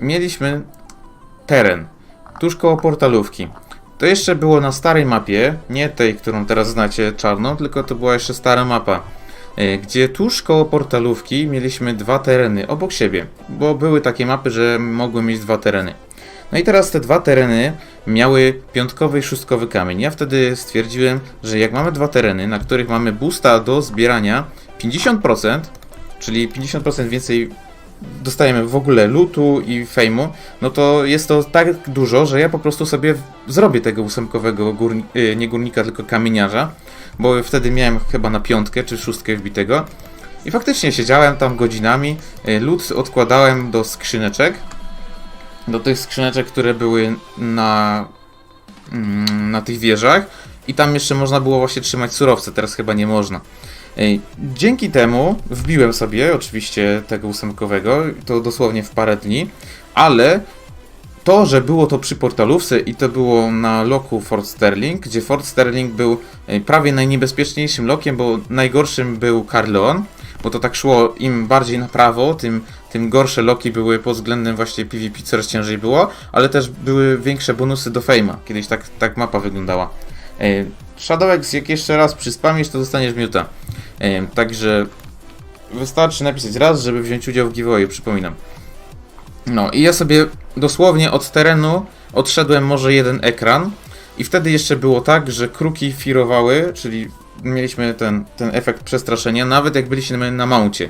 mieliśmy teren tuż koło portalówki. To jeszcze było na starej mapie, nie tej, którą teraz znacie, czarną, tylko to była jeszcze stara mapa, e, gdzie tuż koło portalówki mieliśmy dwa tereny obok siebie, bo były takie mapy, że mogły mieć dwa tereny. No i teraz te dwa tereny miały piątkowy i szóstkowy kamień. Ja wtedy stwierdziłem, że jak mamy dwa tereny, na których mamy boosta do zbierania 50%, czyli 50% więcej dostajemy w ogóle lootu i fejmu, no to jest to tak dużo, że ja po prostu sobie zrobię tego ósemkowego górni- y, nie górnika, tylko kamieniarza, bo wtedy miałem chyba na piątkę czy szóstkę wbitego. I faktycznie siedziałem tam godzinami, y, lód odkładałem do skrzyneczek, do tych skrzyneczek, które były na, mm, na tych wieżach i tam jeszcze można było właśnie trzymać surowce, teraz chyba nie można. Dzięki temu wbiłem sobie oczywiście tego ósemkowego, to dosłownie w parę dni, ale to, że było to przy portalówce i to było na loku Fort Sterling, gdzie Fort Sterling był prawie najniebezpieczniejszym lokiem, bo najgorszym był Carleon, bo to tak szło im bardziej na prawo, tym, tym gorsze loki były pod względem właśnie PvP coraz ciężej było, ale też były większe bonusy do Fame'a. Kiedyś tak, tak mapa wyglądała. E, Shadowek, jak jeszcze raz przyspamisz, to dostaniesz miuta. E, Także wystarczy napisać raz, żeby wziąć udział w giveawayu, przypominam. No i ja sobie dosłownie od terenu odszedłem może jeden ekran i wtedy jeszcze było tak, że kruki firowały, czyli mieliśmy ten, ten efekt przestraszenia, nawet jak byliśmy na mouncie.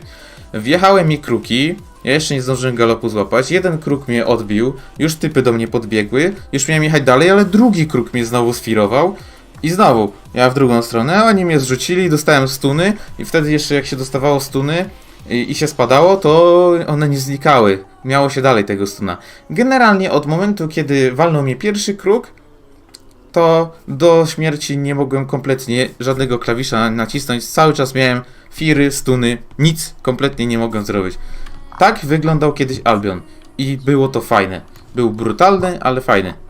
Wjechały mi kruki, ja jeszcze nie zdążyłem galopu złapać, jeden kruk mnie odbił, już typy do mnie podbiegły, już miałem jechać dalej, ale drugi kruk mnie znowu sfirował i znowu, ja w drugą stronę, a oni mnie zrzucili, dostałem stuny i wtedy jeszcze jak się dostawało stuny i, i się spadało, to one nie znikały. Miało się dalej tego stuna. Generalnie od momentu, kiedy walnął mnie pierwszy kruk, to do śmierci nie mogłem kompletnie żadnego klawisza nacisnąć. Cały czas miałem firy, stuny, nic kompletnie nie mogłem zrobić. Tak wyglądał kiedyś Albion i było to fajne. Był brutalny, ale fajny.